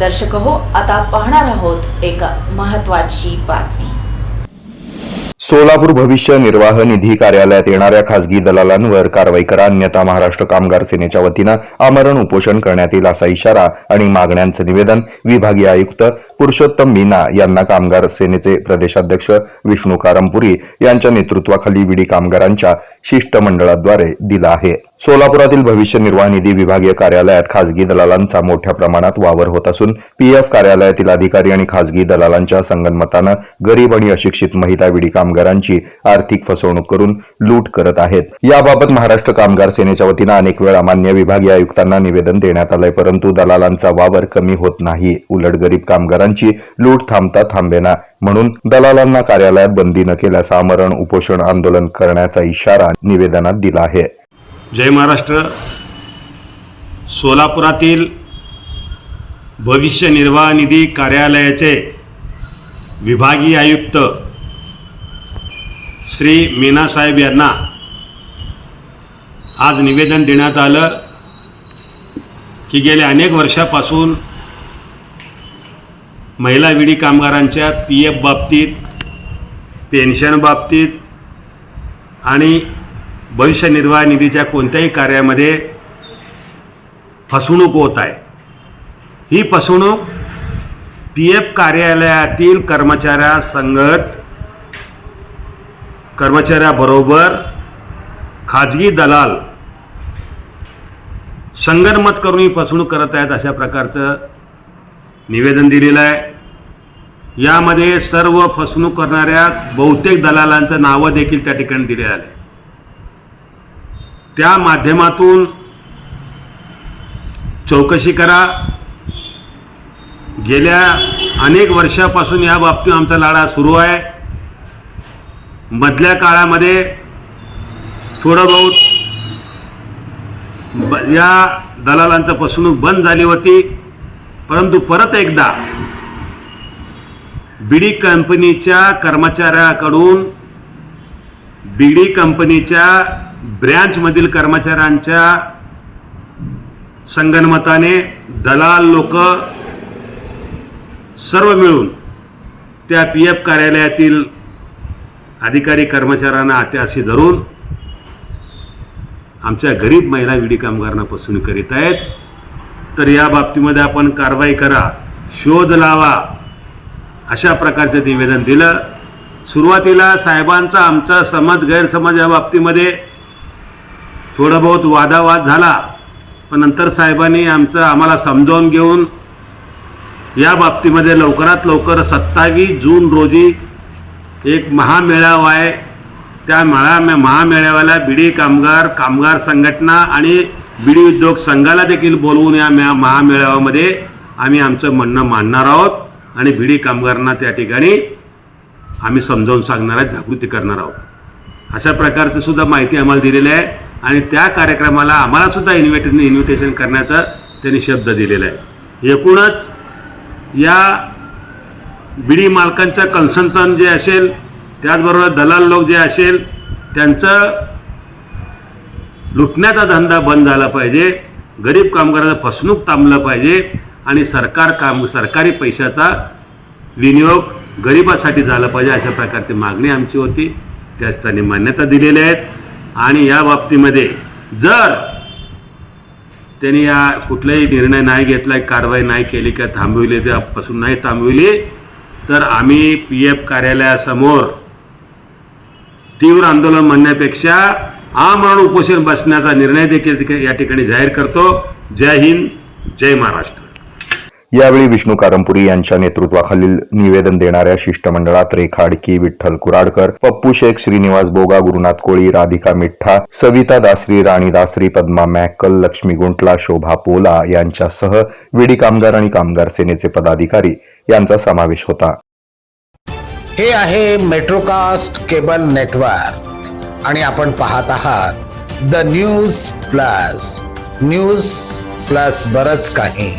दर्शक हो आता पाहणार आहोत एक महत्वाची बातमी. सोलापूर भविष्य निर्वाह निधी कार्यालयात येणाऱ्या खासगी दलालांवर कारवाई करा अन्यथा महाराष्ट्र कामगार सेनेच्या वतीनं आमरण उपोषण करण्यात येईल असा इशारा आणि मागण्यांचं निवेदन विभागीय आयुक्त पुरुषोत्तम मीना यांना कामगार सेनेचे प्रदेशाध्यक्ष विष्णू कारमपुरी यांच्या नेतृत्वाखाली विडी कामगारांच्या शिष्टमंडळाद्वारे दिलं आहे. सोलापुरातील भविष्य निर्वाह निधी विभागीय कार्यालयात खासगी दलालांचा मोठ्या प्रमाणात वावर होत असून पीएफ कार्यालयातील अधिकारी आणि खासगी दलालांच्या संगनमतानं गरीब आणि अशिक्षित महिला विडी कामगारांची आर्थिक फसवणूक करून लूट करत आहेत. याबाबत महाराष्ट्र कामगार सेनेच्या वतीनं अनेक वेळा मान्य विभागीय आयुक्तांना निवेदन देण्यात आलंय परंतु दलालांचा वावर कमी होत नाही. उलट गरीब कामगारांची लूट थांबता थांबेना म्हणून दलालांना कार्यालयात बंदी न केल्यास आमरण उपोषण आंदोलन करण्याचा इशारा निवेदनात दिला आहे. जय महाराष्ट्र. सोलापुरातील भविष्य निर्वाह निधी कार्यालयाचे विभागीय आयुक्त श्री मीनासाहेब यांना आज निवेदन देण्यात आलं की गेल्या अनेक वर्षापासून महिला विडी कामगारांच्या पी एफ बाबतीत पेन्शन बाबतीत आणि भविष्य निर्वाह निधीच्या कोणत्याही कार्यामध्ये फसवणूक होत आहे. ही फसवणूक पी एफ कार्यालयातील कर्मचाऱ्यासंगत कर्मचाऱ्याबरोबर खाजगी दलाल संगनमत करून ही फसवणूक करत आहेत अशा प्रकारचं निवेदन दिलेलं आहे. यामध्ये सर्व फसवणूक करणाऱ्या बहुतेक दलालांचं नावं देखील त्या ठिकाणी दिले आले त्या माध्यमातून चौकशी करा. गेल्या अनेक वर्षापासून या बाबतीत आमचा लढा सुरू आहे. मधल्या काळामध्ये थोडं बहुत या दलालांचं फसवणूक बंद झाली होती. परंतु परत एकदा बीडी कंपनीच्या कर्मचाऱ्याकडून बीडी कंपनीच्या ब्रँचमधील कर्मचाऱ्यांच्या संगनमताने दलाल लोक सर्व मिळून त्या पी एफ कार्यालयातील अधिकारी कर्मचाऱ्यांना आत्याशी धरून आमच्या गरीब महिला विडी कामगारांना फसवणूक करीत आहेत. तर या बाबतीमध्ये आपण कारवाई करा शोध लावा अशा प्रकारचं निवेदन दिलं. सुरुवातीला साहेबांचा आमचा समाज गैरसमज या बाबतीमध्ये थोडं बहुत वादावाद झाला पण नंतर साहेबांनी आमचं आम्हाला समजावून घेऊन या बाबतीमध्ये लवकरात लवकर सत्तावीस जून रोजी एक महामेळावा आहे. त्या मेळा महामेळाव्याला बिडी कामगार कामगार संघटना आणि बिडी उद्योग संघाला देखील बोलवून या मे महामेळाव्यामध्ये आम्ही आमचं म्हणणं मांडणार आहोत आणि बिडी कामगारांना त्या ठिकाणी आम्ही समजावून सांगणार आहे जागृती करणार आहोत. अशा प्रकारचं सुद्धा माहिती आम्हाला दिलेली आहे. आणि त्या कार्यक्रमाला आम्हालासुद्धा इन्व्हिट इन्व्हिटेशन करण्याचा त्यांनी शब्द दिलेला आहे. एकूणच या बिडी मालकांचं कन्सल्टंट जे असेल त्याचबरोबर दलाल लोक जे असेल त्यांचं लुटण्याचा धंदा बंद झाला पाहिजे गरीब कामगाराचं फसवणूक थांबलं पाहिजे आणि सरकार काम सरकारी पैशाचा विनियोग गरिबासाठी झाला पाहिजे अशा प्रकारची मागणी आमची होती. त्याच त्यांनी मान्यता दिलेल्या आहेत आणि या बाबतीमध्ये जर त्यांनी या कुठलाही निर्णय नाही घेतला कारवाई नाही केली किंवा थांबविली त्यापासून नाही थांबविली तर आम्ही पी एफ कार्यालयासमोर तीव्र आंदोलन म्हणण्यापेक्षा आमरण उपोषण बसण्याचा निर्णय देखील या ठिकाणी जाहीर करतो. जय हिंद जय महाराष्ट्र. यावेळी विष्णू कारंपुरी यांच्या नेतृत्वाखालील निवेदन देणाऱ्या शिष्टमंडळात रेखाडकी विठ्ठल कुराडकर पप्पू शेख श्रीनिवास बोगा गुरुनाथ कोळी राधिका मिठ्ठा सविता दासरी राणी दासरी पद्मा मॅकल लक्ष्मी गुंटला शोभा पोला यांच्यासह विडी कामगार आणि कामगार सेनेचे पदाधिकारी यांचा समावेश होता. हे आहे मेट्रोकास्ट केबल नेटवर्क आणि आपण पाहत आहात the news plus. News plus बरच काही.